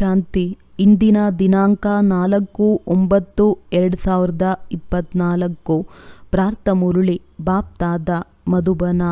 ಶಾಂತಿ. ಇಂದಿನ ದಿನಾಂಕ ನಾಲ್ಕು ಒಂಬತ್ತು ಎರಡು ಸಾವಿರದ ಇಪ್ಪತ್ತ್ನಾಲ್ಕು ಪ್ರಾರ್ಥ ಮುರುಳಿ, ಬಾಪ್ತಾದ ಮಧುಬನ.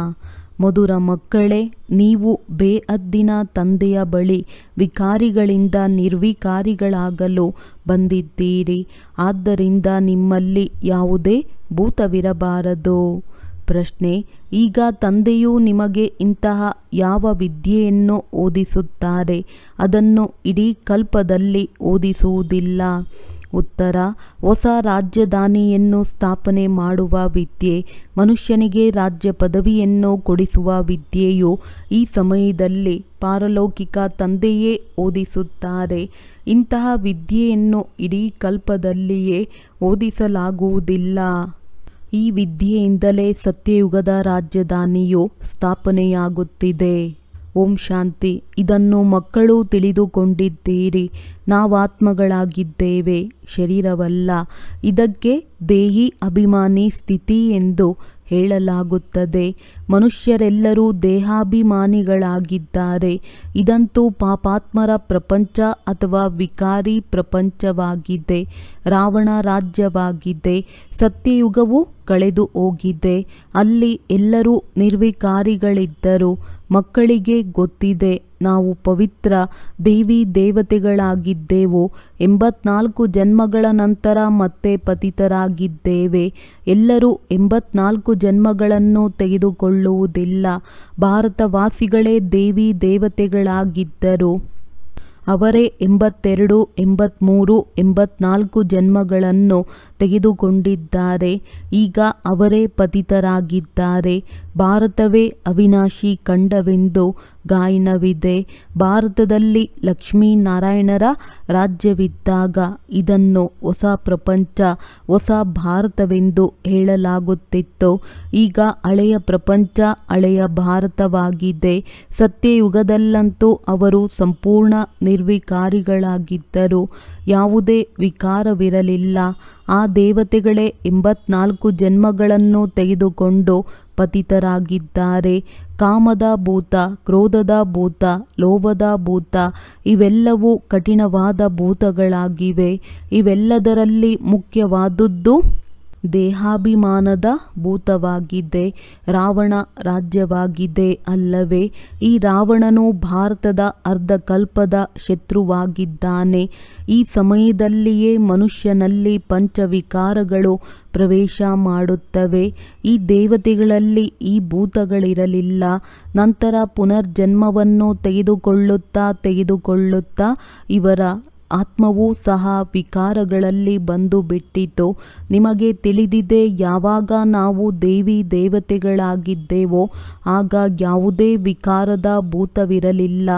ಮಧುರ ಮಕ್ಕಳೇ, ನೀವು ಬೇಅದ್ದಿನ ತಂದೆಯ ಬಳಿ ವಿಕಾರಿಗಳಿಂದ ನಿರ್ವಿಕಾರಿಗಳಾಗಲು ಬಂದಿದ್ದೀರಿ. ಆದ್ದರಿಂದ ನಿಮ್ಮಲ್ಲಿ ಯಾವುದೇ ಭೂತವಿರಬಾರದು. ಪ್ರಶ್ನೆ, ಈಗ ತಂದೆಯು ನಿಮಗೆ ಇಂತಹ ಯಾವ ವಿದ್ಯೆಯನ್ನು ಓದಿಸುತ್ತಾರೆ? ಅದನ್ನು ಇಡೀ ಕಲ್ಪದಲ್ಲಿ ಓದಿಸುವುದಿಲ್ಲ. ಉತ್ತರ, ಹೊಸ ರಾಜಧಾನಿಯನ್ನು ಸ್ಥಾಪನೆ ಮಾಡುವ ವಿದ್ಯೆ, ಮನುಷ್ಯನಿಗೆ ರಾಜ್ಯ ಪದವಿಯನ್ನು ಕೊಡಿಸುವ ವಿದ್ಯೆಯು ಈ ಸಮಯದಲ್ಲಿ ಪಾರಲೌಕಿಕ ತಂದೆಯೇ ಓದಿಸುತ್ತಾರೆ. ಇಂತಹ ವಿದ್ಯೆಯನ್ನು ಇಡೀ ಕಲ್ಪದಲ್ಲಿಯೇ ಓದಿಸಲಾಗುವುದಿಲ್ಲ. ಈ ವಿದ್ಯೆಯಿಂದಲೇ ಸತ್ಯಯುಗದ ರಾಜಧಾನಿಯು ಸ್ಥಾಪನೆಯಾಗುತ್ತಿದೆ. ಓಂ ಶಾಂತಿ. ಇದನ್ನು ಮಕ್ಕಳು ತಿಳಿದುಕೊಂಡಿದ್ದೀರಿ. ನಾವಾತ್ಮಗಳಾಗಿದ್ದೇವೆ. ಶರೀರವಲ್ಲ. ಇದಕ್ಕೆ ದೇಹಿ ಅಭಿಮಾನಿ ಸ್ಥಿತಿ ಎಂದು ಹೇಳಲಾಗುತ್ತದೆ. ಮನುಷ್ಯರೆಲ್ಲರೂ ದೇಹಾಭಿಮಾನಿಗಳಾಗಿದ್ದಾರೆ. ಇದಂತೂ ಪಾಪಾತ್ಮರ ಪ್ರಪಂಚ ಅಥವಾ ವಿಕಾರಿ ಪ್ರಪಂಚವಾಗಿದೆ. ರಾವಣ ರಾಜ್ಯವಾಗಿದೆ. ಸತ್ಯಯುಗವು ಕಳೆದು ಹೋಗಿದೆ ಅಲ್ಲಿ ಎಲ್ಲರೂ ನಿರ್ವಿಕಾರಿಗಳಿದ್ದರು. ಮಕ್ಕಳಿಗೆ ಗೊತ್ತಿದೆ ನಾವು ಪವಿತ್ರ ದೇವಿ ದೇವತೆಗಳಾಗಿದ್ದೆವು ಎಂಬತ್ನಾಲ್ಕು ಜನ್ಮಗಳ ನಂತರ ಮತ್ತೆ ಪತಿತರಾಗಿದ್ದೇವೆ. ಎಲ್ಲರೂ ಎಂಬತ್ನಾಲ್ಕು ಜನ್ಮಗಳನ್ನು ತೆಗೆದುಕೊಳ್ಳುವುದಿಲ್ಲ. ಭಾರತವಾಸಿಗಳೇ ದೇವಿ ದೇವತೆಗಳಾಗಿದ್ದರು. ಅವರೇ ಎಂಬತ್ತೆರಡು ಎಂಬತ್ತ್ಮೂರು ಎಂಬತ್ನಾಲ್ಕು ಜನ್ಮಗಳನ್ನು ತೆಗೆದುಕೊಂಡಿದ್ದಾರೆ. ಈಗ ಅವರೇ ಪತಿತರಾಗಿದ್ದಾರೆ. ಭಾರತವೇ ಅವಿನಾಶಿ ಖಂಡವೆಂದು ಗಾಯನವಿದೆ. ಭಾರತದಲ್ಲಿ ಲಕ್ಷ್ಮೀನಾರಾಯಣರ ರಾಜ್ಯವಿದ್ದಾಗ ಇದನ್ನು ಹೊಸ ಪ್ರಪಂಚ, ಹೊಸ ಭಾರತವೆಂದು ಹೇಳಲಾಗುತ್ತಿತ್ತು. ಈಗ ಹಳೆಯ ಪ್ರಪಂಚ ಹಳೆಯ ಭಾರತವಾಗಿದೆ. ಸತ್ಯಯುಗದಲ್ಲಂತೂ ಅವರು ಸಂಪೂರ್ಣ ನಿರ್ವಿಕಾರಿಗಳಾಗಿದ್ದರು. ಯಾವುದೇ ವಿಕಾರವಿರಲಿಲ್ಲ. ಆ ದೇವತೆಗಳೇ ಎಂಬತ್ನಾಲ್ಕು ಜನ್ಮಗಳನ್ನು ತೆಗೆದುಕೊಂಡು ಪತಿತರಾಗಿದ್ದಾರೆ ಕಾಮದ ಭೂತ ಕ್ರೋಧದ ಭೂತ ಲೋಭದ ಭೂತ ಇವೆಲ್ಲವೂ ಕಠಿಣವಾದ ಭೂತಗಳಾಗಿವೆ. ಇವೆಲ್ಲದರಲ್ಲಿ ಮುಖ್ಯವಾದುದು ದೇಹಾಭಿಮಾನದ ಭೂತವಾಗಿದೆ. ರಾವಣ ರಾಜ್ಯವಾಗಿದೆ ಅಲ್ಲವೇ, ಈ ರಾವಣನು ಭಾರತದ ಅರ್ಧಕಲ್ಪದ ಶತ್ರುವಾಗಿದ್ದಾನೆ. ಈ ಸಮಯದಲ್ಲಿಯೇ ಮನುಷ್ಯನಲ್ಲಿ ಪಂಚವಿಕಾರಗಳು ಪ್ರವೇಶ ಮಾಡುತ್ತವೆ. ಈ ದೇವತೆಗಳಲ್ಲಿ ಈ ಭೂತಗಳಿರಲಿಲ್ಲ. ನಂತರ ಪುನರ್ಜನ್ಮವನ್ನು ತೆಗೆದುಕೊಳ್ಳುತ್ತಾ ತೆಗೆದುಕೊಳ್ಳುತ್ತಾ ಇವರ ಆತ್ಮವೂ ಸಹ ವಿಕಾರಗಳಲ್ಲಿ ಬಂದು ಬಿಟ್ಟಿತು. ನಿಮಗೆ ತಿಳಿದಿದೆ, ಯಾವಾಗ ನಾವು ದೇವಿ ದೇವತೆಗಳಾಗಿದ್ದೇವೋ, ಆಗ ಯಾವುದೇ ವಿಕಾರದ ಭೂತವಿರಲಿಲ್ಲ.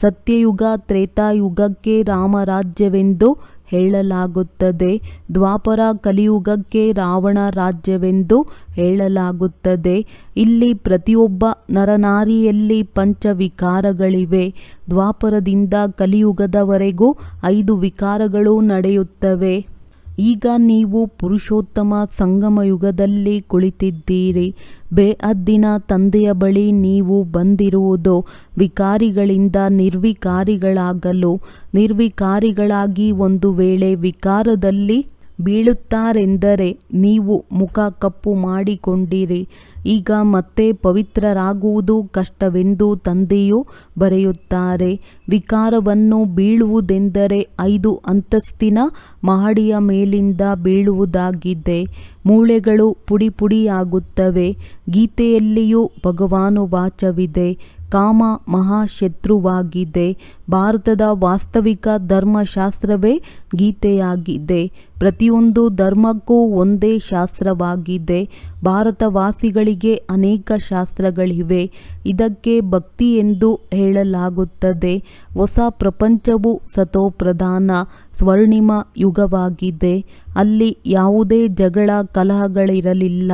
ಸತ್ಯಯುಗ ತ್ರೇತಾಯುಗಕ್ಕೆ ರಾಮರಾಜ್ಯವೆಂದು ಹೇಳಲಾಗುತ್ತದೆ. ದ್ವಾಪರ ಕಲಿಯುಗಕ್ಕೆ ರಾವಣ ರಾಜ್ಯವೆಂದು ಹೇಳಲಾಗುತ್ತದೆ. ಇಲ್ಲಿ ಪ್ರತಿಯೊಬ್ಬ ನರನಾರಿಯಲ್ಲಿ ಪಂಚವಿಕಾರಗಳಿವೆ. ದ್ವಾಪರದಿಂದ ಕಲಿಯುಗದವರೆಗೂ ಐದು ವಿಕಾರಗಳು ನಡೆಯುತ್ತವೆ. ಈಗ ನೀವು ಪುರುಷೋತ್ತಮ ಸಂಗಮ ಯುಗದಲ್ಲಿ ಕುಳಿತಿದ್ದೀರಿ ಬೇಅದ್ದಿನ ತಂದೆಯ ಬಳಿ ನೀವು ಬಂದಿರುವುದು ವಿಕಾರಿಗಳಿಂದ ನಿರ್ವಿಕಾರಿಗಳಾಗಲು. ನಿರ್ವಿಕಾರಿಗಳಾಗಿ ಒಂದು ವೇಳೆ ವಿಕಾರದಲ್ಲಿ ಬೀಳುತ್ತಾರೆಂದರೆ ನೀವು ಮುಖ ಕಪ್ಪು ಮಾಡಿಕೊಂಡಿರಿ. ಈಗ ಮತ್ತೆ ಪವಿತ್ರರಾಗುವುದು ಕಷ್ಟವೆಂದು ತಂದೆಯು ಬರೆಯುತ್ತಾರೆ. ವಿಕಾರವನ್ನು ಬೀಳುವುದೆಂದರೆ ಐದು ಅಂತಸ್ತಿನ ಮಹಡಿಯ ಮೇಲಿಂದ ಬೀಳುವುದಾಗಿದೆ. ಮೂಳೆಗಳು ಪುಡಿ ಪುಡಿಯಾಗುತ್ತವೆ. ಗೀತೆಯಲ್ಲಿಯೂ ಭಗವಾನು ವಾಚವಿದೆ. ಕಾಮ ಮಹಾಶತ್ರುವಾಗಿದೆ. ಭಾರತದ ವಾಸ್ತವಿಕ ಧರ್ಮಶಾಸ್ತ್ರವೇ ಗೀತೆಯಾಗಿದೆ. ಪ್ರತಿಯೊಂದು ಧರ್ಮಕ್ಕೂ ಒಂದೇ ಶಾಸ್ತ್ರವಾಗಿದೆ. ಭಾರತವಾಸಿಗಳಿಗೆ ಅನೇಕ ಶಾಸ್ತ್ರಗಳಿವೆ. ಇದಕ್ಕೆ ಭಕ್ತಿ ಎಂದು ಹೇಳಲಾಗುತ್ತದೆ. ಹೊಸ ಪ್ರಪಂಚವು ಸತೋಪ್ರಧಾನ ಸ್ವರ್ಣಿಮ ಯುಗವಾಗಿದೆ. ಅಲ್ಲಿ ಯಾವುದೇ ಜಗಳ ಕಲಹಗಳಿರಲಿಲ್ಲ.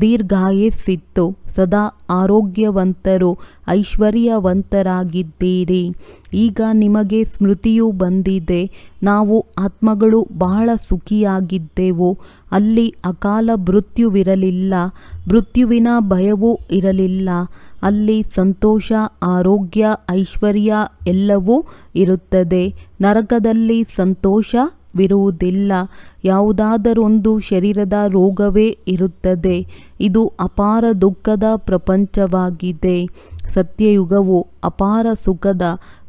ದೀರ್ಘಾಯಸ್ಸಿತ್ತು. ಸದಾ ಆರೋಗ್ಯವಂತರು, ಐಶ್ವರ್ಯವಂತರಾಗಿದ್ದೀರಿ. ಈಗ ನಿಮಗೆ ಸ್ಮೃತಿಯು ಬಂದಿದೆ. ನಾವು ಆತ್ಮಗಳು ಬಹಳ ಸುಖಿಯಾಗಿದ್ದೆವು. ಅಲ್ಲಿ ಅಕಾಲ ಮೃತ್ಯುವಿರಲಿಲ್ಲ. ಮೃತ್ಯುವಿನ ಭಯವೂ ಇರಲಿಲ್ಲ. ಅಲ್ಲಿ ಸಂತೋಷ, ಆರೋಗ್ಯ, ಐಶ್ವರ್ಯ ಎಲ್ಲವೂ ಇರುತ್ತದೆ. ನರಕದಲ್ಲಿ ಸಂತೋಷವಿರುವುದಿಲ್ಲ. ಯಾವುದಾದರೊಂದು ಶರೀರದ ರೋಗವೇ ಇರುತ್ತದೆ. ಇದು ಅಪಾರ ದುಃಖದ ಪ್ರಪಂಚವಾಗಿದೆ. ಸತ್ಯಯುಗವು ಅಪಾರ ಸುಖದ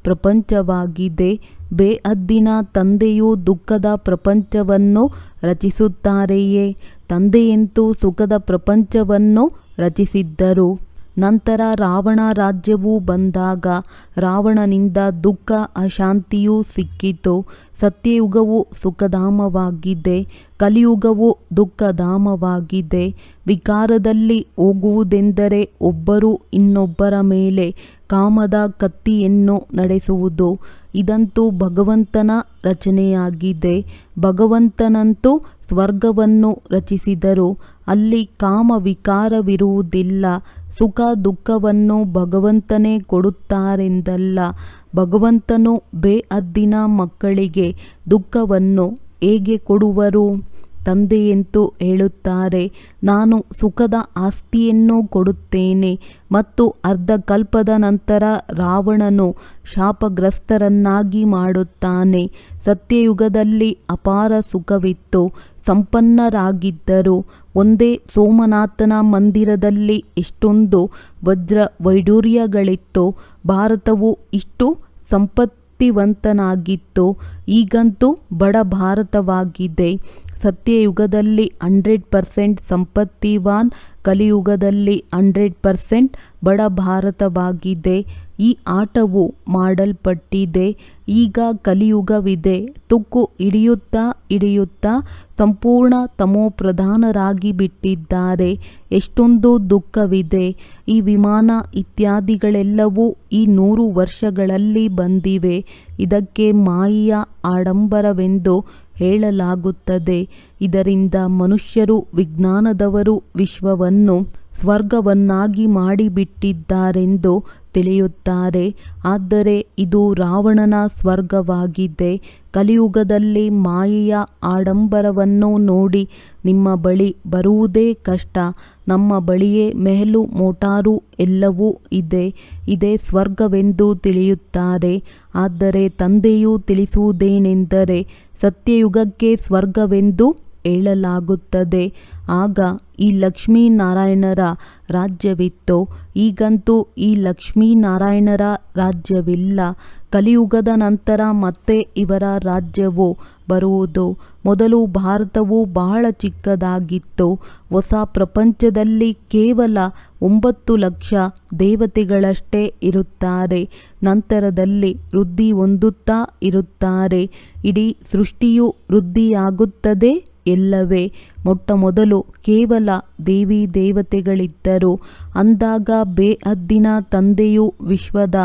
ಪ್ರಪಂಚವಾಗಿದೆ. ಬೇಅದ್ದಿನ ತಂದೆಯು ದುಃಖದ ಪ್ರಪಂಚವನ್ನು ರಚಿಸುತ್ತಾರೆಯೇ? ತಂದೆಯಂತೂ ಸುಖದ ಪ್ರಪಂಚವನ್ನು ರಚಿಸಿದ್ದರು. ನಂತರ ರಾವಣ ರಾಜ್ಯವು ಬಂದಾಗ ರಾವಣನಿಂದ ದುಃಖ, ಅಶಾಂತಿಯೂ ಸಿಕ್ಕಿತು. ಸತ್ಯಯುಗವು ಸುಖಧಾಮವಾಗಿದೆ, ಕಲಿಯುಗವು ದುಃಖಧಾಮವಾಗಿದೆ. ವಿಕಾರದಲ್ಲಿ ಹೋಗುವುದೆಂದರೆ ಒಬ್ಬರು ಇನ್ನೊಬ್ಬರ ಮೇಲೆ ಕಾಮದ ಕತ್ತಿಯನ್ನು ನಡೆಸುವುದು. ಇದಂತೂ ಭಗವಂತನ ರಚನೆಯಾಗಿದೆ. ಭಗವಂತನಂತೂ ಸ್ವರ್ಗವನ್ನು ರಚಿಸಿದರು. ಅಲ್ಲಿ ಕಾಮ ವಿಕಾರವಿರುವುದಿಲ್ಲ. ಸುಖ ದುಃಖವನ್ನು ಭಗವಂತನೇ ಕೊಡುತ್ತಾರೆಂದಲ್ಲ. ಭಗವಂತನು ಬೇಅದ್ದಿನ ಮಕ್ಕಳಿಗೆ ದುಃಖವನ್ನು ಹೇಗೆ ಕೊಡುವರು? ತಂದೆಯಂತೂ ಹೇಳುತ್ತಾರೆ, ನಾನು ಸುಖದ ಆಸ್ತಿಯನ್ನು ಕೊಡುತ್ತೇನೆ ಮತ್ತು ಅರ್ಧ ಕಲ್ಪದ ನಂತರ ರಾವಣನು ಶಾಪಗ್ರಸ್ತರನ್ನಾಗಿ ಮಾಡುತ್ತಾನೆ. ಸತ್ಯಯುಗದಲ್ಲಿ ಅಪಾರ ಸುಖವಿತ್ತು. ಸಂಪನ್ನರಾಗಿದ್ದರು. ಒಂದೇ ಸೋಮನಾಥನ ಮಂದಿರದಲ್ಲಿ ಎಷ್ಟೊಂದು ವಜ್ರ ವೈಡೂರ್ಯಗಳಿತ್ತು ಭಾರತವು ಇಷ್ಟು ಸಂಪತ್ತಿವಂತನಾಗಿತ್ತು. ಈಗಂತೂ ಬಡ ಭಾರತವಾಗಿದೆ. ಸತ್ಯಯುಗದಲ್ಲಿ ಹಂಡ್ರೆಡ್ ಪರ್ಸೆಂಟ್ ಸಂಪತ್ತಿವಾನ್, ಕಲಿಯುಗದಲ್ಲಿ ಹಂಡ್ರೆಡ್ ಪರ್ಸೆಂಟ್ ಬಡ ಭಾರತವಾಗಿದೆ ಈ ಆಟವು ಮಾಡಲ್ಪಟ್ಟಿದೆ. ಈಗ ಕಲಿಯುಗವಿದೆ. ತುಕ್ಕು ಹಿಡಿಯುತ್ತಾ ಹಿಡಿಯುತ್ತಾ ಸಂಪೂರ್ಣ ತಮೋಪ್ರಧಾನರಾಗಿ ಬಿಟ್ಟಿದ್ದಾರೆ ಎಷ್ಟೊಂದು ದುಃಖವಿದೆ. ಈ ವಿಮಾನ ಇತ್ಯಾದಿಗಳೆಲ್ಲವೂ ಈ ನೂರು ವರ್ಷಗಳಲ್ಲಿ ಬಂದಿವೆ. ಇದಕ್ಕೆ ಮಾಯಿಯ ಆಡಂಬರವೆಂದು ಹೇಳಲಾಗುತ್ತದೆ. ಇದರಿಂದ ಮನುಷ್ಯರು ವಿಜ್ಞಾನದವರು ವಿಶ್ವವನ್ನು ಸ್ವರ್ಗವನ್ನಾಗಿ ಮಾಡಿಬಿಟ್ಟಿದ್ದಾರೆಂದು ತಿಳಿಯುತ್ತಾರೆ. ಆದರೆ ಇದು ರಾವಣನ ಸ್ವರ್ಗವಾಗಿದೆ. ಕಲಿಯುಗದಲ್ಲಿ ಮಾಯೆಯ ಆಡಂಬರವನ್ನು ನೋಡಿ ನಿಮ್ಮ ಬಳಿ ಬರುವುದೇ ಕಷ್ಟ. ನಮ್ಮ ಬಳಿಯೇ ಮೆಹಲು, ಮೋಟಾರು ಎಲ್ಲವೂ ಇದೆ. ಇದೇ ಸ್ವರ್ಗವೆಂದು ತಿಳಿಯುತ್ತಾರೆ. ಆದರೆ ತಂದೆಯು ತಿಳಿಸುವುದೇನೆಂದರೆ ಸತ್ಯಯುಗಕ್ಕೆ ಸ್ವರ್ಗವೆಂದು ಹೇಳಲಾಗುತ್ತದೆ ಆಗ ಈ ಲಕ್ಷ್ಮೀನಾರಾಯಣರ ರಾಜ್ಯವಿತ್ತು. ಈಗಂತೂ ಈ ಲಕ್ಷ್ಮೀನಾರಾಯಣರ ರಾಜ್ಯವಿಲ್ಲ. ಕಲಿಯುಗದ ನಂತರ ಮತ್ತೆ ಇವರ ರಾಜ್ಯವು ಬರುವುದು. ಮೊದಲು ಭಾರತವು ಬಹಳ ಚಿಕ್ಕದಾಗಿತ್ತು. ಹೊಸ ಪ್ರಪಂಚದಲ್ಲಿ ಕೇವಲ ಒಂಬತ್ತು ಲಕ್ಷ ದೇವತೆಗಳಷ್ಟೇ ಇರುತ್ತಾರೆ. ನಂತರದಲ್ಲಿ ವೃದ್ಧಿ ಹೊಂದುತ್ತಾ ಇರುತ್ತಾರೆ. ಇಡೀ ಸೃಷ್ಟಿಯು ವೃದ್ಧಿಯಾಗುತ್ತದೆ. ಎಲ್ಲವೇ ಮೊಟ್ಟ ಮೊದಲು ಕೇವಲ ದೇವಿ ದೇವತೆಗಳಿದ್ದರು. ಅಂದಾಗ ಬೇಅದ್ದಿನ ತಂದೆಯು ವಿಶ್ವದ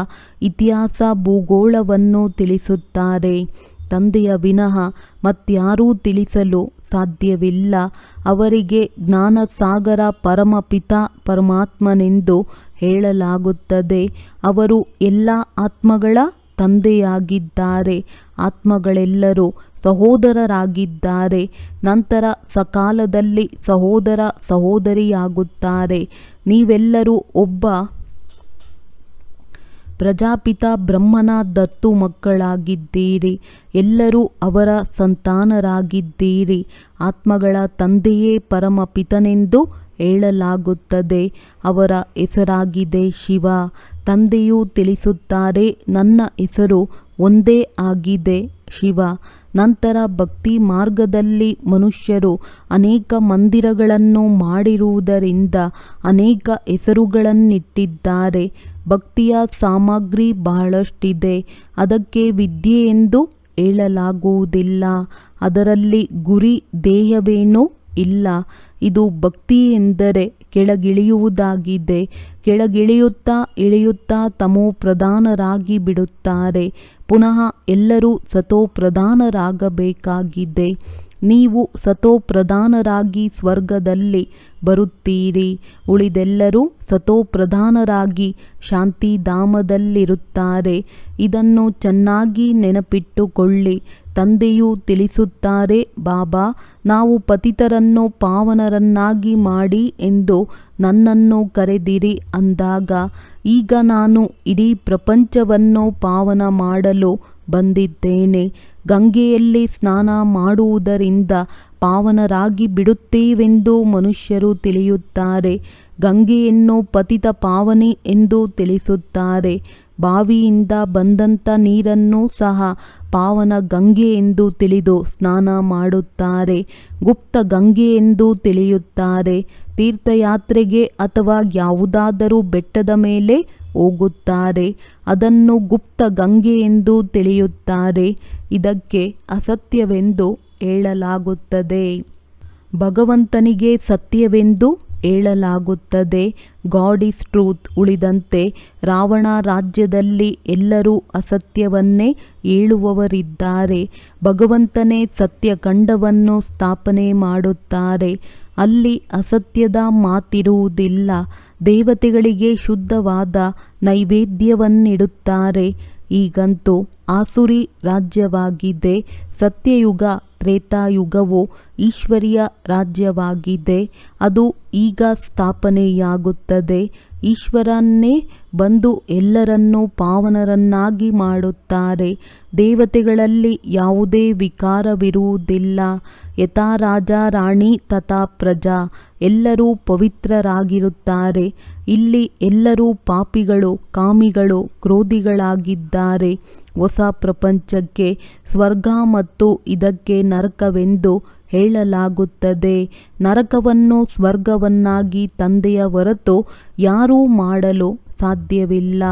ಇತಿಹಾಸ ಭೂಗೋಳವನ್ನು ತಿಳಿಸುತ್ತಾರೆ. ತಂದೆಯ ವಿನಃ ಮತ್ಯಾರೂ ತಿಳಿಸಲು ಸಾಧ್ಯವಿಲ್ಲ. ಅವರಿಗೆ ಜ್ಞಾನಸಾಗರ ಪರಮಪಿತ ಪರಮಾತ್ಮನೆಂದು ಹೇಳಲಾಗುತ್ತದೆ. ಅವರು ಎಲ್ಲ ಆತ್ಮಗಳ ತಂದೆಯಾಗಿದ್ದಾರೆ. ಆತ್ಮಗಳೆಲ್ಲರೂ ಸಹೋದರರಾಗಿದ್ದಾರೆ. ನಂತರ ಸಕಾಲದಲ್ಲಿ ಸಹೋದರ ಸಹೋದರಿಯಾಗುತ್ತಾರೆ. ನೀವೆಲ್ಲರೂ ಒಬ್ಬ ಪ್ರಜಾಪಿತ ಬ್ರಹ್ಮನ ದತ್ತು ಮಕ್ಕಳಾಗಿದ್ದೀರಿ. ಎಲ್ಲರೂ ಅವರ ಸಂತಾನರಾಗಿದ್ದೀರಿ. ಆತ್ಮಗಳ ತಂದೆಯೇ ಪರಮಪಿತನೆಂದು ಹೇಳಲಾಗುತ್ತದೆ. ಅವರ ಹೆಸರಾಗಿದೆ ಶಿವ. ತಂದೆಯು ತಿಳಿಸುತ್ತಾರೆ, ನನ್ನ ಹೆಸರು ಒಂದೇ ಆಗಿದೆ, ಶಿವ. ನಂತರ ಭಕ್ತಿ ಮಾರ್ಗದಲ್ಲಿ ಮನುಷ್ಯರು ಅನೇಕ ಮಂದಿರಗಳನ್ನು ಮಾಡಿರುವುದರಿಂದ ಅನೇಕ ಹೆಸರುಗಳನ್ನಿಟ್ಟಿದ್ದಾರೆ. ಭಕ್ತಿಯ ಸಾಮಗ್ರಿ ಬಹಳಷ್ಟಿದೆ. ಅದಕ್ಕೆ ವಿದ್ಯೆ ಎಂದು ಹೇಳಲಾಗುವುದಿಲ್ಲ. ಅದರಲ್ಲಿ ಗುರಿ, ದೇಹವೇನೂ ಇಲ್ಲ. ಇದು ಭಕ್ತಿ ಎಂದರೆ ಕೆಳಗಿಳಿಯುವುದಾಗಿದೆ. ಕೆಳಗಿಳಿಯುತ್ತಾ ಇಳಿಯುತ್ತಾ ತಮೋ ಪ್ರಧಾನರಾಗಿ ಬಿಡುತ್ತಾರೆ. ಪುನಃ ಎಲ್ಲರೂ ಸತೋ ಪ್ರಧಾನರಾಗಬೇಕಾಗಿದೆ. ನೀವು ಸತೋ ಪ್ರಧಾನರಾಗಿ ಸ್ವರ್ಗದಲ್ಲಿ ಬರುತ್ತೀರಿ. ಉಳಿದೆಲ್ಲರೂ ಸತೋ ಪ್ರಧಾನರಾಗಿ ಶಾಂತಿಧಾಮದಲ್ಲಿರುತ್ತಾರೆ. ಇದನ್ನು ಚೆನ್ನಾಗಿ ನೆನಪಿಟ್ಟುಕೊಳ್ಳಿ. ತಂದೆಯು ತಿಳಿಸುತ್ತಾರೆ, ಬಾಬಾ, ನಾವು ಪತಿತರನ್ನು ಪಾವನರನ್ನಾಗಿ ಮಾಡಿ ಎಂದು ನನ್ನನ್ನು ಕರೆದಿರಿ ಅಂದಾಗ, ಈಗ ನಾನು ಇಡೀ ಪ್ರಪಂಚವನ್ನು ಪಾವನ ಮಾಡಲು ಬಂದಿದ್ದೇನೆ. ಗಂಗೆಯಲ್ಲಿ ಸ್ನಾನ ಮಾಡುವುದರಿಂದ ಪಾವನರಾಗಿ ಬಿಡುತ್ತೇವೆಂದು ಮನುಷ್ಯರು ತಿಳಿಯುತ್ತಾರೆ. ಗಂಗೆಯನ್ನು ಪತಿತ ಪಾವನೆ ಎಂದು ತಿಳಿಸುತ್ತಾರೆ. ಬಾವಿಯಿಂದ ಬಂದಂಥ ನೀರನ್ನು ಸಹ ಪಾವನ ಗಂಗೆ ಎಂದು ತಿಳಿದು ಸ್ನಾನ ಮಾಡುತ್ತಾರೆ. ಗುಪ್ತ ಗಂಗೆ ಎಂದು ತಿಳಿಯುತ್ತಾರೆ. ತೀರ್ಥಯಾತ್ರೆಗೆ ಅಥವಾ ಯಾವುದಾದರೂ ಬೆಟ್ಟದ ಮೇಲೆ ಹೋಗುತ್ತಾರೆ. ಅದನ್ನು ಗುಪ್ತ ಗಂಗೆ ಎಂದು ತಿಳಿಯುತ್ತಾರೆ. ಇದಕ್ಕೆ ಅಸತ್ಯವೆಂದು ಹೇಳಲಾಗುತ್ತದೆ ಭಗವಂತನಿಗೆ ಸತ್ಯವೆಂದು ಹೇಳಲಾಗುತ್ತದೆ ಗಾಡ್ ಈಸ್ ಟ್ರೂತ್ ಉಳಿದಂತೆ ರಾವಣ ರಾಜ್ಯದಲ್ಲಿ ಎಲ್ಲರೂ ಅಸತ್ಯವನ್ನೇ ಹೇಳುವವರಿದ್ದಾರೆ ಭಗವಂತನೇ ಸತ್ಯ ಖಂಡವನ್ನು ಸ್ಥಾಪನೆ ಮಾಡುತ್ತಾರೆ. ಅಲ್ಲಿ ಅಸತ್ಯದ ಮಾತಿರುವುದಿಲ್ಲ. ದೇವತೆಗಳಿಗೆ ಶುದ್ಧವಾದ ನೈವೇದ್ಯವನ್ನಿಡುತ್ತಾರೆ. ಈಗಂತೂ ಆಸುರಿ ರಾಜ್ಯವಾಗಿದೆ. ಸತ್ಯಯುಗ ತ್ರೇತಾಯುಗವು ಈಶ್ವರಿಯ ರಾಜ್ಯವಾಗಿದೆ. ಅದು ಈಗ ಸ್ಥಾಪನೆಯಾಗುತ್ತದೆ. ಈಶ್ವರನ್ನೇ ಬಂದು ಎಲ್ಲರನ್ನೂ ಪಾವನರನ್ನಾಗಿ ಮಾಡುತ್ತಾರೆ. ದೇವತೆಗಳಲ್ಲಿ ಯಾವುದೇ ವಿಕಾರವಿರುವುದಿಲ್ಲ. ಯಥಾ ರಾಜ ರಾಣಿ ತಥಾ ಪ್ರಜಾ. ಎಲ್ಲರೂ ಪವಿತ್ರರಾಗಿರುತ್ತಾರೆ. ಇಲ್ಲಿ ಎಲ್ಲರೂ ಪಾಪಿಗಳು, ಕಾಮಿಗಳು, ಕ್ರೋಧಿಗಳಾಗಿದ್ದಾರೆ. ಹೊಸ ಪ್ರಪಂಚಕ್ಕೆ ಸ್ವರ್ಗ ಮತ್ತು ಇದಕ್ಕೆ ನರಕವೆಂದು ಹೇಳಲಾಗುತ್ತದೆ. ನರಕವನ್ನು ಸ್ವರ್ಗವನ್ನಾಗಿ ತಂದೆಯ ಹೊರತು ಯಾರೂ ಮಾಡಲು ಸಾಧ್ಯವಿಲ್ಲ.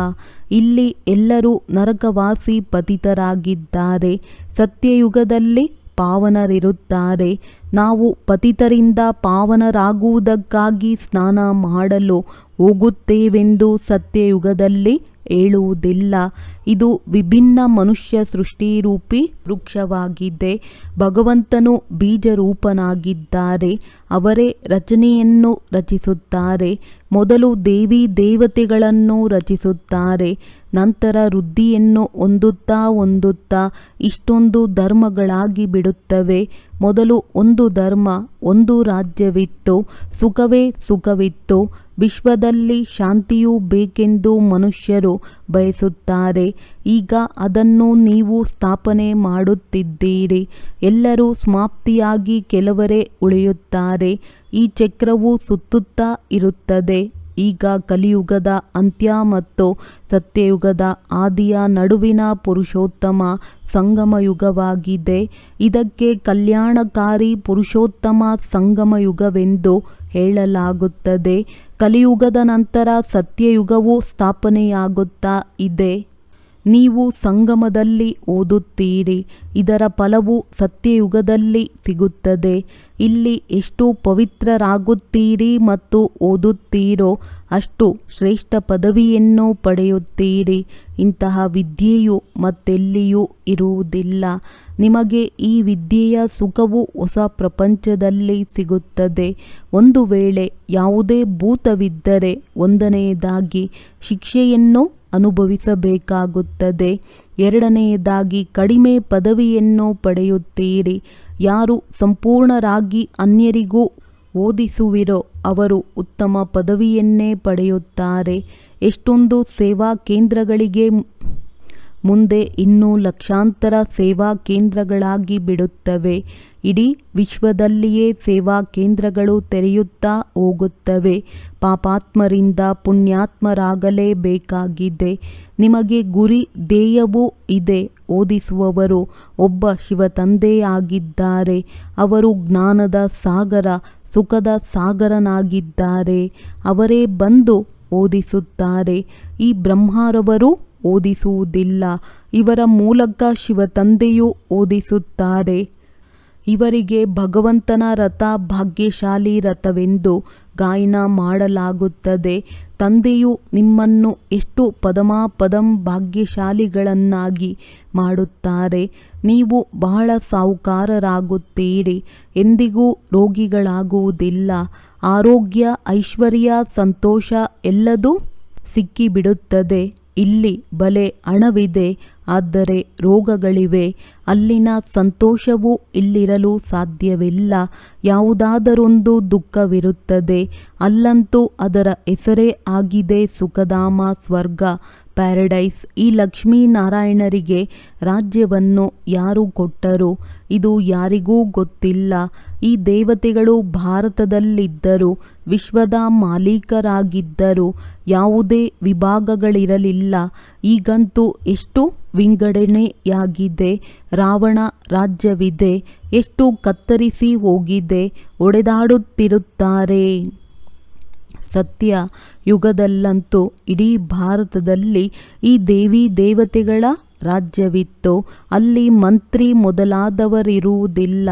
ಇಲ್ಲಿ ಎಲ್ಲರೂ ನರಕವಾಸಿ ಪತಿತರಾಗಿದ್ದಾರೆ. ಸತ್ಯಯುಗದಲ್ಲಿ ಪಾವನರಿರುತ್ತಾರೆ. ನಾವು ಪತಿತರಿಂದ ಪಾವನರಾಗುವುದಕ್ಕಾಗಿ ಸ್ನಾನ ಮಾಡಲು ಹೋಗುತ್ತೇವೆಂದು ಸತ್ಯಯುಗದಲ್ಲಿ ಹೇಳುವುದಿಲ್ಲ ಇದು ವಿಭಿನ್ನ ಮನುಷ್ಯ ಸೃಷ್ಟಿರೂಪಿ ವೃಕ್ಷವಾಗಿದೆ ಭಗವಂತನು ಬೀಜರೂಪನಾಗಿದ್ದಾರೆ. ಅವರೇ ರಚನೆಯನ್ನು ರಚಿಸುತ್ತಾರೆ. ಮೊದಲು ದೇವಿ ದೇವತೆಗಳನ್ನು ರಚಿಸುತ್ತಾರೆ. ನಂತರ ವೃದ್ಧಿಯನ್ನು ಹೊಂದುತ್ತಾ ಹೊಂದುತ್ತಾ ಇಷ್ಟೊಂದು ಧರ್ಮಗಳಾಗಿ ಬಿಡುತ್ತವೆ. ಮೊದಲು ಒಂದು ಧರ್ಮ, ಒಂದು ರಾಜ್ಯವಿತ್ತು. ಸುಖವೇ ಸುಖವಿತ್ತು. ವಿಶ್ವದಲ್ಲಿ ಶಾಂತಿಯು ಬೇಕೆಂದು ಮನುಷ್ಯರು ಬಯಸುತ್ತಾರೆ. ಈಗ ಅದನ್ನು ನೀವು ಸ್ಥಾಪನೆ ಮಾಡುತ್ತಿದ್ದೀರಿ. ಎಲ್ಲರೂ ಸಮಾಪ್ತಿಯಾಗಿ ಕೆಲವರೇ ಉಳಿಯುತ್ತಾರೆ. ಈ ಚಕ್ರವು ಸುತ್ತುತ್ತಾ ಇರುತ್ತದೆ. ಈಗ ಕಲಿಯುಗದ ಅಂತ್ಯ ಮತ್ತು ಸತ್ಯಯುಗದ ಆದಿಯ ನಡುವಿನ ಪುರುಷೋತ್ತಮ ಸಂಗಮ ಯುಗವಾಗಿದೆ ಇದಕ್ಕೆ ಕಲ್ಯಾಣಕಾರಿ ಪುರುಷೋತ್ತಮ ಸಂಗಮಯುಗವೆಂದು ಹೇಳಲಾಗುತ್ತದೆ. ಕಲಿಯುಗದ ನಂತರ ಸತ್ಯಯುಗವು ಸ್ಥಾಪನೆಯಾಗುತ್ತಾ ಇದೆ. ನೀವು ಸಂಗಮದಲ್ಲಿ ಓದುತ್ತೀರಿ, ಇದರ ಫಲವು ಸತ್ಯಯುಗದಲ್ಲಿ ಸಿಗುತ್ತದೆ. ಇಲ್ಲಿ ಎಷ್ಟು ಪವಿತ್ರರಾಗುತ್ತೀರಿ ಮತ್ತು ಓದುತ್ತೀರೋ ಅಷ್ಟು ಶ್ರೇಷ್ಠ ಪದವಿಯನ್ನು ಪಡೆಯುತ್ತೀರಿ. ಇಂತಹ ವಿದ್ಯೆಯು ಮತ್ತೆಲ್ಲಿಯೂ ಇರುವುದಿಲ್ಲ. ನಿಮಗೆ ಈ ವಿದ್ಯೆಯ ಸುಖವು ಹೊಸ ಪ್ರಪಂಚದಲ್ಲಿ ಸಿಗುತ್ತದೆ. ಒಂದು ವೇಳೆ ಯಾವುದೇ ಭೂತವಿದ್ದರೆ ಒಂದನೆಯದಾಗಿ ಶಿಕ್ಷೆಯನ್ನು ಅನುಭವಿಸಬೇಕಾಗುತ್ತದೆ. ಎರಡನೆಯದಾಗಿ, ಕಡಿಮೆ ಪದವಿಯನ್ನು ಪಡೆಯುತ್ತೀರಿ. ಯಾರು ಸಂಪೂರ್ಣರಾಗಿ ಅನ್ಯರಿಗೂ ಓದಿಸುವಿರೋ ಅವರು ಉತ್ತಮ ಪದವಿಯನ್ನೇ ಪಡೆಯುತ್ತಾರೆ. ಎಷ್ಟೊಂದು ಸೇವಾ ಕೇಂದ್ರಗಳಿಗೆ ಮುಂದೆ ಇನ್ನೂ ಲಕ್ಷಾಂತರ ಸೇವಾ ಕೇಂದ್ರಗಳಾಗಿ ಬಿಡುತ್ತವೆ. ಇಡೀ ವಿಶ್ವದಲ್ಲಿಯೇ ಸೇವಾ ಕೇಂದ್ರಗಳು ತೆರೆಯುತ್ತಾ ಹೋಗುತ್ತವೆ. ಪಾಪಾತ್ಮರಿಂದ ಪುಣ್ಯಾತ್ಮರಾಗಲೇಬೇಕಾಗಿದೆ ನಿಮಗೆ ಗುರಿ ಧ್ಯೇಯವೂ ಇದೆ, ಓದಿಸುವವರು. ಒಬ್ಬ ಶಿವತಂದೆಯಾಗಿದ್ದಾರೆ. ಅವರು ಜ್ಞಾನದ ಸಾಗರ, ಸುಖದ ಸಾಗರನಾಗಿದ್ದಾರೆ. ಅವರೇ ಬಂದು ಓದಿಸುತ್ತಾರೆ. ಈ ಬ್ರಹ್ಮರವರು ಓದಿಸುವುದಿಲ್ಲ. ಇವರ ಮೂಲಕ ಶಿವತಂದೆಯು ಓದಿಸುತ್ತಾರೆ. ಇವರಿಗೆ ಭಗವಂತನ ರಥ ಭಾಗ್ಯಶಾಲಿ ರಥವೆಂದು ಗಾಯನ ಮಾಡಲಾಗುತ್ತದೆ. ತಂದೆಯು ನಿಮ್ಮನ್ನು ಎಷ್ಟು ಪದಮಾಪದಂ ಭಾಗ್ಯಶಾಲಿಗಳನ್ನಾಗಿ ಮಾಡುತ್ತಾರೆ. ನೀವು ಬಹಳ ಸಾಹುಕಾರರಾಗುತ್ತೀರಿ. ಎಂದಿಗೂ ರೋಗಿಗಳಾಗುವುದಿಲ್ಲ. ಆರೋಗ್ಯ, ಐಶ್ವರ್ಯ, ಸಂತೋಷ ಎಲ್ಲದೂ ಸಿಕ್ಕಿಬಿಡುತ್ತದೆ. ಇಲ್ಲಿ ಬಲೆ ಹಣವಿದೆ ಆದರೆ ರೋಗಗಳಿವೆ. ಅಲ್ಲಿನ ಸಂತೋಷವು ಇಲ್ಲಿರಲು ಸಾಧ್ಯವಿಲ್ಲ. ಯಾವುದಾದರೊಂದು ದುಃಖವಿರುತ್ತದೆ. ಅಲ್ಲಂತೂ ಅದರ ಹೆಸರೇ ಆಗಿದೆ ಸುಖಧಾಮ ಸ್ವರ್ಗ. ಪ್ಯಾರಡೈಸ್. ಈ ಲಕ್ಷ್ಮೀನಾರಾಯಣರಿಗೆ ರಾಜ್ಯವನ್ನು ಯಾರು ಕೊಟ್ಟರು? ಇದು ಯಾರಿಗೂ ಗೊತ್ತಿಲ್ಲ. ಈ ದೇವತೆಗಳು ಭಾರತದಲ್ಲಿದ್ದರು, ವಿಶ್ವದ ಮಾಲೀಕರಾಗಿದ್ದರು ಯಾವುದೇ ವಿಭಾಗಗಳಿರಲಿಲ್ಲ. ಈಗಂತೂ ಎಷ್ಟು ವಿಂಗಡಣೆಯಾಗಿದೆ. ರಾವಣ ರಾಜ್ಯವಿದೆ. ಎಷ್ಟು ಕತ್ತರಿಸಿ ಹೋಗಿದೆ. ಒಡೆದಾಡುತ್ತಿರುತ್ತಾರೆ. ಸತ್ಯ ಯುಗದಲ್ಲಂತೂ ಇಡೀ ಭಾರತದಲ್ಲಿ ಈ ದೇವಿ ದೇವತೆಗಳ ರಾಜ್ಯವಿತ್ತು. ಅಲ್ಲಿ ಮಂತ್ರಿ ಮೊದಲಾದವರಿರುವುದಿಲ್ಲ.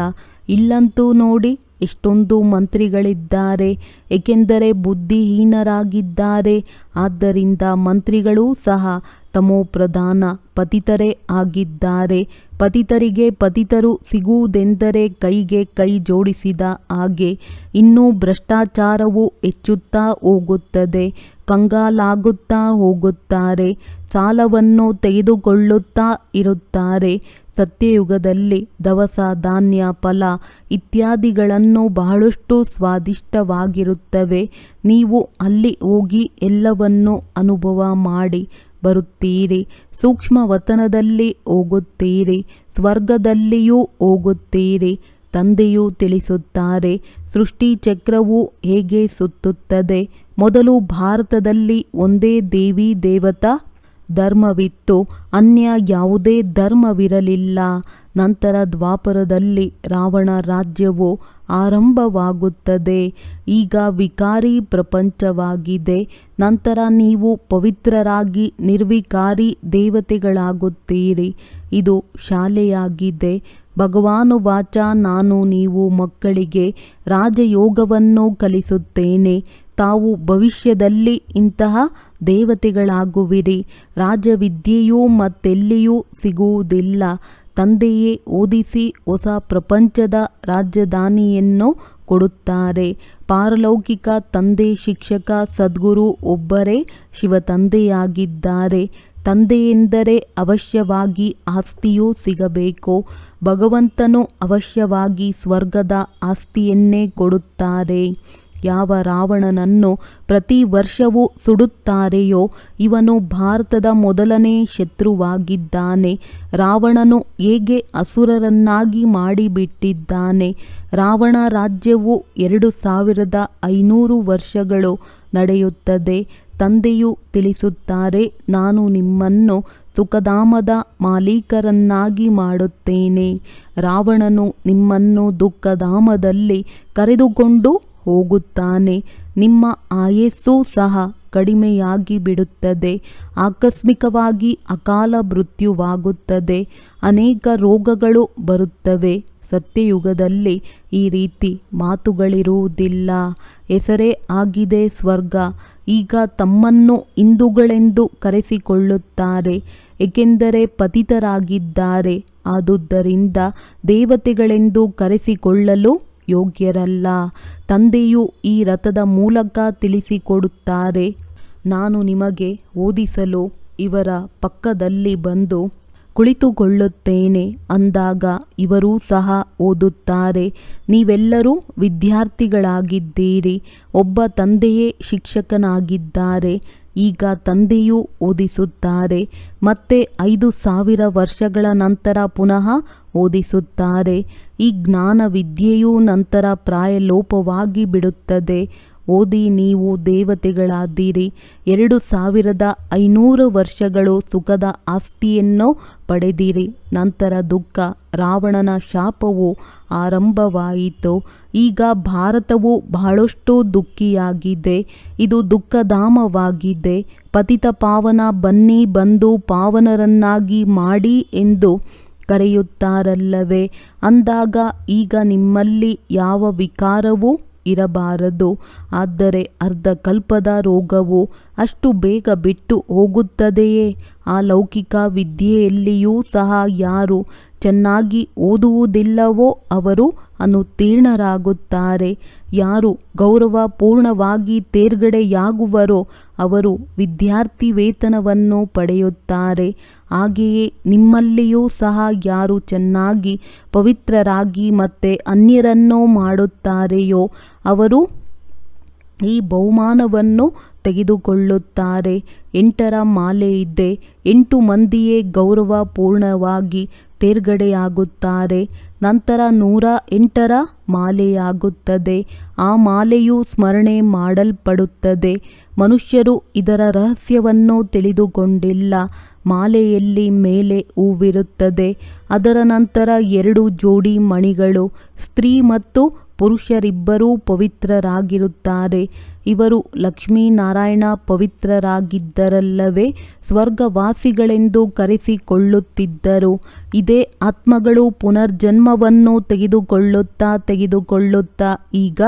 ಇಲ್ಲಂತೂ ನೋಡಿ ಎಷ್ಟೊಂದು ಮಂತ್ರಿಗಳಿದ್ದಾರೆ. ಏಕೆಂದರೆ ಬುದ್ಧಿಹೀನರಾಗಿದ್ದಾರೆ. ಆದ್ದರಿಂದ ಮಂತ್ರಿಗಳೂ ಸಹ ತಮೋಪ್ರಧಾನ ಪತಿತರೇ ಆಗಿದ್ದಾರೆ. ಪತಿತರಿಗೆ ಪತಿತರು ಸಿಗುವುದೆಂದರೆ ಕೈಗೆ ಕೈ ಜೋಡಿಸಿದ ಹಾಗೆ ಇನ್ನೂ ಭ್ರಷ್ಟಾಚಾರವು ಹೆಚ್ಚುತ್ತಾ ಹೋಗುತ್ತದೆ, ಕಂಗಾಲಾಗುತ್ತಾ ಹೋಗುತ್ತಾರೆ, ಸಾಲವನ್ನು ತೆಗೆದುಕೊಳ್ಳುತ್ತಾ ಇರುತ್ತಾರೆ. ಸತ್ಯಯುಗದಲ್ಲಿ ದವಸ, ಧಾನ್ಯ, ಫಲ ಇತ್ಯಾದಿಗಳನ್ನು ಬಹಳಷ್ಟು ಸ್ವಾದಿಷ್ಟವಾಗಿರುತ್ತವೆ. ನೀವು ಅಲ್ಲಿ ಹೋಗಿ ಎಲ್ಲವನ್ನು ಅನುಭವ ಮಾಡಿ ಬರುತ್ತೀರಿ. ಸೂಕ್ಷ್ಮ ವತನದಲ್ಲಿ ಹೋಗುತ್ತೀರಿ, ಸ್ವರ್ಗದಲ್ಲಿಯೂ ಹೋಗುತ್ತೀರಿ, ತಂದೆಯು ತಿಳಿಸುತ್ತಾರೆ, ಸೃಷ್ಟಿ ಚಕ್ರವು ಹೇಗೆ ಸುತ್ತುತ್ತದೆ. ಮೊದಲು ಭಾರತದಲ್ಲಿ ಒಂದೇ ದೇವಿ ದೇವತಾ ಧರ್ಮವಿತ್ತು, ಅನ್ಯ ಯಾವುದೇ ಧರ್ಮವಿರಲಿಲ್ಲ. ನಂತರ ದ್ವಾಪರದಲ್ಲಿ ರಾವಣ ರಾಜ್ಯವು ಆರಂಭವಾಗುತ್ತದೆ. ಈಗ ವಿಕಾರಿ ಪ್ರಪಂಚವಾಗಿದೆ. ನಂತರ ನೀವು ಪವಿತ್ರರಾಗಿ ನಿರ್ವಿಕಾರಿ ದೇವತೆಗಳಾಗುತ್ತೀರಿ. ಇದು ಶಾಲೆಯಾಗಿದೆ. ಭಗವಾನು ವಾಚ, ನಾನು, ನೀವು ಮಕ್ಕಳಿಗೆ ರಾಜಯೋಗವನ್ನು ಕಲಿಸುತ್ತೇನೆ. ತಾವು ಭವಿಷ್ಯದಲ್ಲಿ ಇಂತಹ ದೇವತೆಗಳಾಗುವಿರಿ. ರಾಜವಿದ್ಯೆಯೂ ಮತ್ತೆಲ್ಲಿಯೂ ಸಿಗುವುದಿಲ್ಲ. ತಂದೆಯೇ ಓದಿಸಿ ಹೊಸ ಪ್ರಪಂಚದ ರಾಜಧಾನಿಯನ್ನು ಕೊಡುತ್ತಾರೆ. ಪಾರಲೌಕಿಕ ತಂದೆ, ಶಿಕ್ಷಕ, ಸದ್ಗುರು ಒಬ್ಬರೇ ಶಿವ ತಂದೆಯಾಗಿದ್ದಾರೆ ತಂದೆಯೆಂದರೆ ಅವಶ್ಯವಾಗಿ ಆಸ್ತಿಯೂ ಸಿಗಬೇಕು. ಭಗವಂತನು ಅವಶ್ಯವಾಗಿ ಸ್ವರ್ಗದ ಆಸ್ತಿಯನ್ನೇ ಕೊಡುತ್ತಾರೆ. ಯಾವ ರಾವಣನನ್ನು ಪ್ರತಿ ವರ್ಷವೂ ಸುಡುತ್ತಾರೆಯೋ, ಇವನು ಭಾರತದ ಮೊದಲನೇ ಶತ್ರುವಾಗಿದ್ದಾನೆ. ರಾವಣನು ಹೇಗೆ ಅಸುರರನ್ನಾಗಿ ಮಾಡಿಬಿಟ್ಟಿದ್ದಾನೆ. ರಾವಣ ರಾಜ್ಯವು ಎರಡು ಸಾವಿರದ ಐನೂರು ವರ್ಷಗಳು ನಡೆಯುತ್ತದೆ. ತಂದೆಯು ತಿಳಿಸುತ್ತಾರೆ, ನಾನು ನಿಮ್ಮನ್ನು ಸುಖಧಾಮದ ಮಾಲೀಕರನ್ನಾಗಿ ಮಾಡುತ್ತೇನೆ. ರಾವಣನು ನಿಮ್ಮನ್ನು ದುಃಖಧಾಮದಲ್ಲಿ ಕರೆದುಕೊಂಡು ಹೋಗುತ್ತಾನೆ. ನಿಮ್ಮ ಆಯಸ್ಸು ಸಹ ಕಡಿಮೆಯಾಗಿ ಬಿಡುತ್ತದೆ ಆಕಸ್ಮಿಕವಾಗಿ ಅಕಾಲ ಮೃತ್ಯುವಾಗುತ್ತದೆ. ಅನೇಕ ರೋಗಗಳು ಬರುತ್ತವೆ. ಸತ್ಯಯುಗದಲ್ಲಿ ಈ ರೀತಿ ಮಾತುಗಳಿರುವುದಿಲ್ಲ. ಹೆಸರೇ ಆಗಿದೆ ಸ್ವರ್ಗ. ಈಗ ತಮ್ಮನ್ನು ಹಿಂದೂಗಳೆಂದು ಕರೆಸಿಕೊಳ್ಳುತ್ತಾರೆ. ಏಕೆಂದರೆ ಪತಿತರಾಗಿದ್ದಾರೆ. ಆದುದರಿಂದ ದೇವತೆಗಳೆಂದು ಕರೆಸಿಕೊಳ್ಳಲು ಯೋಗ್ಯರಲ್ಲ. ತಂದೆಯು ಈ ರಥದ ಮೂಲಕ ತಿಳಿಸಿಕೊಡುತ್ತಾರೆ, ನಾನು ನಿಮಗೆ ಓದಿಸಲು ಇವರ ಪಕ್ಕದಲ್ಲಿ ಬಂದು ಕುಳಿತುಕೊಳ್ಳುತ್ತೇನೆ ಅಂದಾಗ ಇವರೂ ಸಹ ಓದುತ್ತಾರೆ. ನೀವೆಲ್ಲರೂ ವಿದ್ಯಾರ್ಥಿಗಳಾಗಿದ್ದೀರಿ, ಒಬ್ಬ ತಂದೆಯೇ ಶಿಕ್ಷಕನಾಗಿದ್ದಾರೆ, ಈಗ ತಂದೆಯೂ ಓದಿಸುತ್ತಾರೆ. ಮತ್ತೆ ಐದು ಸಾವಿರ ವರ್ಷಗಳ ನಂತರ ಪುನಃ ಓದಿಸುತ್ತಾರೆ. ಈ ಜ್ಞಾನ ವಿದ್ಯೆಯು ನಂತರ ಪ್ರಾಯಲೋಪವಾಗಿ ಬಿಡುತ್ತದೆ. ಓದಿ ನೀವು ದೇವತೆಗಳಾದಿರಿ ಎರಡು ಸಾವಿರದ ಐನೂರು ವರ್ಷಗಳು ಸುಖದ ಆಸ್ತಿಯನ್ನು ಪಡೆದಿರಿ. ನಂತರ ದುಃಖ, ರಾವಣನ ಶಾಪವು ಆರಂಭವಾಯಿತು. ಈಗ ಭಾರತವು ಬಹಳಷ್ಟು ದುಃಖಿಯಾಗಿದೆ. ಇದು ದುಃಖಧಾಮವಾಗಿದೆ. ಪತಿತ ಪಾವನ ಬನ್ನಿ ಬಂದು ಪಾವನರನ್ನಾಗಿ ಮಾಡಿ ಎಂದು ಕರೆಯುತ್ತಾರಲ್ಲವೇ ಅಂದಾಗ ಈಗ ನಿಮ್ಮಲ್ಲಿ ಯಾವ ವಿಕಾರವೂ ಇರಬಾರದು. ಆದರೆ ಅರ್ಧ ಕಲ್ಪದ ರೋಗವು ಅಷ್ಟು ಬೇಗ ಬಿಟ್ಟು ಹೋಗುತ್ತದೆಯೇ? ಆ ಲೌಕಿಕ ವಿದ್ಯೆಯಲ್ಲಿಯೂ ಸಹ ಯಾರು ಚೆನ್ನಾಗಿ ಓದುವುದಿಲ್ಲವೋ ಅವರು ಅನುತ್ತೀರ್ಣರಾಗುತ್ತಾರೆ. ಯಾರು ಗೌರವಪೂರ್ಣವಾಗಿ ತೇರ್ಗಡೆಯಾಗುವರೋ ಅವರು ವಿದ್ಯಾರ್ಥಿ ವೇತನವನ್ನು ಪಡೆಯುತ್ತಾರೆ. ಹಾಗೆಯೇ ನಿಮ್ಮಲ್ಲಿಯೂ ಸಹ ಯಾರು ಚೆನ್ನಾಗಿ ಪವಿತ್ರರಾಗಿ ಮತ್ತೆ ಅನ್ಯರನ್ನೋ ಮಾಡುತ್ತಾರೆಯೋ ಅವರು ಈ ಬಹುಮಾನವನ್ನು ತೆಗೆದುಕೊಳ್ಳುತ್ತಾರೆ. ಎಂಟರ ಮಾಲೆ ಇದೆ. ಎಂಟು ಮಂದಿಯೇ ಗೌರವಪೂರ್ಣವಾಗಿ ತೇರ್ಗಡೆಯಾಗುತ್ತಾರೆ. ನಂತರ ನೂರ ಎಂಟರ ಮಾಲೆಯಾಗುತ್ತದೆ. ಆ ಮಾಲೆಯು ಸ್ಮರಣೆ ಮಾಡಲ್ಪಡುತ್ತದೆ. ಮನುಷ್ಯರು ಇದರ ರಹಸ್ಯವನ್ನು ತಿಳಿದುಕೊಂಡಿಲ್ಲ. ಮಾಲೆಯಲ್ಲಿ ಮೇಲೆ ಹೂವಿರುತ್ತದೆ. ಅದರ ನಂತರ ಎರಡು ಜೋಡಿ ಮಣಿಗಳು, ಸ್ತ್ರೀ ಮತ್ತು ಪುರುಷರಿಬ್ಬರೂ ಪವಿತ್ರರಾಗಿರುತ್ತಾರೆ. ಇವರು ಲಕ್ಷ್ಮೀನಾರಾಯಣ ಪವಿತ್ರರಾಗಿದ್ದರಲ್ಲವೇ ಸ್ವರ್ಗವಾಸಿಗಳೆಂದು ಕರೆಸಿಕೊಳ್ಳುತ್ತಿದ್ದರು. ಇದೇ ಆತ್ಮಗಳು ಪುನರ್ಜನ್ಮವನ್ನು ತೆಗೆದುಕೊಳ್ಳುತ್ತಾ ತೆಗೆದುಕೊಳ್ಳುತ್ತಾ ಈಗ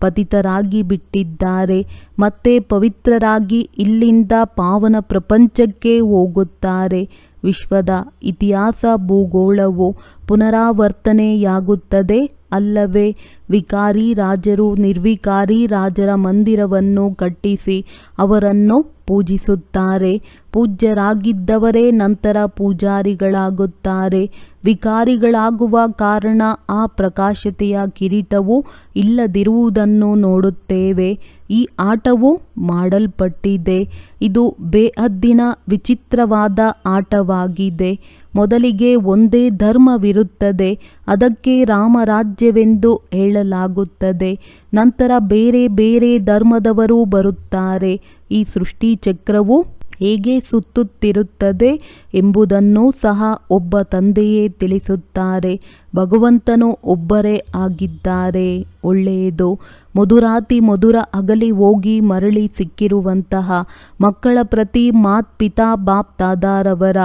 ಪತಿತರಾಗಿ ಬಿಟ್ಟಿದ್ದಾರೆ. ಮತ್ತೆ ಪವಿತ್ರರಾಗಿ ಇಲ್ಲಿಂದ ಪಾವನ ಪ್ರಪಂಚಕ್ಕೆ ಹೋಗುತ್ತಾರೆ. ವಿಶ್ವದ ಇತಿಹಾಸ ಭೂಗೋಳವು ಪುನರಾವರ್ತನೆಯಾಗುತ್ತದೆ ಅಲ್ಲವೇ ವಿಕಾರಿ ರಾಜರು ನಿರ್ವಿಕಾರಿ ರಾಜರ ಮಂದಿರವನ್ನು ಕಟ್ಟಿಸಿ ಅವರನ್ನು ಪೂಜಿಸುತ್ತಾರೆ. ಪೂಜ್ಯರಾಗಿದ್ದವರೇ ನಂತರ ಪೂಜಾರಿಗಳಾಗುತ್ತಾರೆ. ವಿಕಾರಿಗಳಾಗುವ ಕಾರಣ ಆ ಪ್ರಕಾಶತೆಯ ಕಿರೀಟವು ಇಲ್ಲದಿರುವುದನ್ನು ನೋಡುತ್ತೇವೆ. ಈ ಆಟವು ಮಾಡಲ್ಪಟ್ಟಿದೆ. ಇದು ಬೇಹದ್ದಿನ ವಿಚಿತ್ರವಾದ ಆಟವಾಗಿದೆ. ಮೊದಲಿಗೆ ಒಂದೇ ಧರ್ಮವಿರುತ್ತದೆ. ಅದಕ್ಕೆ ರಾಮರಾಜ್ಯವೆಂದು ಹೇಳಲಾಗುತ್ತದೆ ನಂತರ ಬೇರೆ ಬೇರೆ ಧರ್ಮದವರು ಬರುತ್ತಾರೆ. ಈ ಸೃಷ್ಟಿ ಚಕ್ರವು ಹೇಗೆ ಸುತ್ತುತ್ತಿರುತ್ತದೆ ಎಂಬುದನ್ನು ಸಹ ಒಬ್ಬ ತಂದೆಯೇ ತಿಳಿಸುತ್ತಾರೆ. ಭಗವಂತನು ಒಬ್ಬರೇ ಆಗಿದ್ದಾರೆ. ಒಳ್ಳೆಯದು. ಮಧುರಾತಿ ಮಧುರ ಅಗಲಿ ಹೋಗಿ ಮರಳಿ ಸಿಕ್ಕಿರುವಂತಹ ಮಕ್ಕಳ ಪ್ರತಿ ಮಾತ್ ಪಿತಾ ಬಾಪ್ ದಾದಾರವರ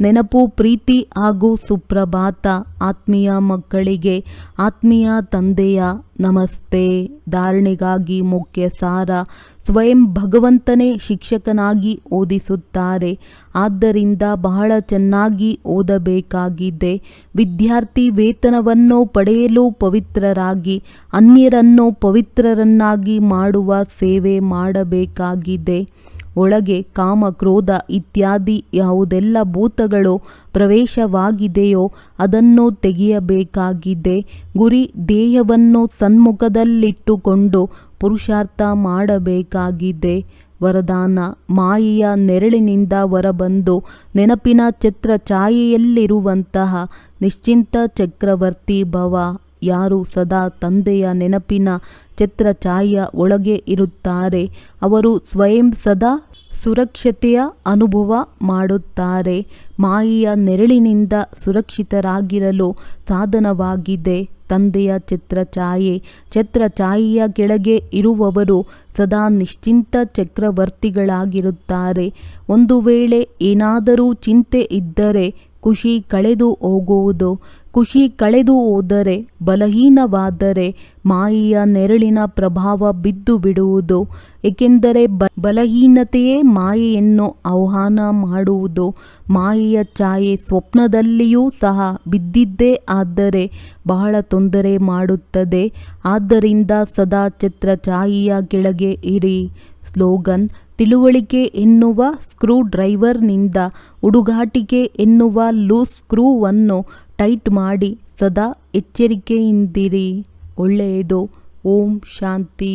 ನೆನಪು ಪ್ರೀತಿ ಹಾಗೂ ಸುಪ್ರಭಾತ ಆತ್ಮೀಯ ಮಕ್ಕಳಿಗೆ, ಆತ್ಮೀಯ ತಂದೆಯ ನಮಸ್ತೆ. ಧಾರಣೆಗಾಗಿ ಮುಖ್ಯ ಸಾರ ಸ್ವಯಂ ಭಗವಂತನೇ ಶಿಕ್ಷಕನಾಗಿ ಓದಿಸುತ್ತಾರೆ. ಆದ್ದರಿಂದ ಬಹಳ ಚೆನ್ನಾಗಿ ಓದಬೇಕಾಗಿದೆ. ವಿದ್ಯಾರ್ಥಿ ವೇತನವನ್ನು ಪಡೆಯಲು ಪವಿತ್ರರಾಗಿ, ಅನ್ಯರನ್ನು ಪವಿತ್ರರನ್ನಾಗಿ ಮಾಡುವ ಸೇವೆ ಮಾಡಬೇಕಾಗಿದೆ. ಒಳಗೆ ಕಾಮ, ಕ್ರೋಧ ಇತ್ಯಾದಿ ಯಾವುದೆಲ್ಲ ಭೂತಗಳು ಪ್ರವೇಶವಾಗಿದೆಯೋ ಅದನ್ನು ತೆಗೆಯಬೇಕಾಗಿದೆ. ಗುರಿ ದೇಹವನ್ನು ಸನ್ಮುಖದಲ್ಲಿಟ್ಟುಕೊಂಡು ಪುರುಷಾರ್ಥ ಮಾಡಬೇಕಾಗಿದೆ. ವರದಾನ. ಮಾಯೆಯ ನೆರಳಿನಿಂದ ಹೊರಬಂದು ನೆನಪಿನ ಚಿತ್ರ ಛಾಯೆಯಲ್ಲಿರುವಂತಹ ನಿಶ್ಚಿಂತ ಚಕ್ರವರ್ತಿ ಭವ. ಯಾರು ಸದಾ ತಂದೆಯ ನೆನಪಿನ ಛಾಯೆಯ ಒಳಗೆ ಇರುತ್ತಾರೆ, ಅವರು ಸ್ವಯಂ ಸದಾ ಸುರಕ್ಷತೆಯ ಅನುಭವ ಮಾಡುತ್ತಾರೆ. ಮಾಯಿಯ ನೆರಳಿನಿಂದ ಸುರಕ್ಷಿತರಾಗಿರಲು ಸಾಧನವಾಗಿದೆ. ತಂದೆಯ ಛತ್ರಛಾಯೆ. ಛತ್ರಛಾಯೆಯ ಕೆಳಗೆ ಇರುವವರು ಸದಾ ನಿಶ್ಚಿಂತ ಚಕ್ರವರ್ತಿಗಳಾಗಿರುತ್ತಾರೆ. ಒಂದು ವೇಳೆ ಏನಾದರೂ ಚಿಂತೆ ಇದ್ದರೆ ಖುಷಿ ಕಳೆದು ಹೋಗುವುದು. ಖುಷಿ ಕಳೆದು ಹೋದರೆ, ಬಲಹೀನವಾದರೆ ಮಾಯೆಯ ನೆರಳಿನ ಪ್ರಭಾವ ಬಿದ್ದು ಬಿಡುವುದು. ಏಕೆಂದರೆ ಬ, ಬಲಹೀನತೆಯೇ ಮಾಯೆಯನ್ನು ಆಹ್ವಾನ ಮಾಡುವುದು. ಮಾಯೆಯ ಛಾಯೆ ಸ್ವಪ್ನದಲ್ಲಿಯೂ ಸಹ ಬಿದ್ದಿದ್ದೇ ಆದರೆ ಬಹಳ ತೊಂದರೆ ಮಾಡುತ್ತದೆ. ಆದ್ದರಿಂದ ಸದಾ ಚಿತ್ರ ಛಾಯೆಯ ಕೆಳಗೆ ಇರಿ. ಸ್ಲೋಗನ್, ತಿಳುವಳಿಕೆ ಎನ್ನುವ ಸ್ಕ್ರೂ ಡ್ರೈವರ್ನಿಂದ, ಹುಡುಗಾಟಿಕೆ ಎನ್ನುವ ಲೂಸ್ ಸ್ಕ್ರೂವನ್ನು ಟೈಟ್ ಮಾಡಿ ಸದಾ ಎಚ್ಚರಿಕೆಯಿಂದಿರಿ. ಒಳ್ಳೆಯದು. ಓಂ ಶಾಂತಿ.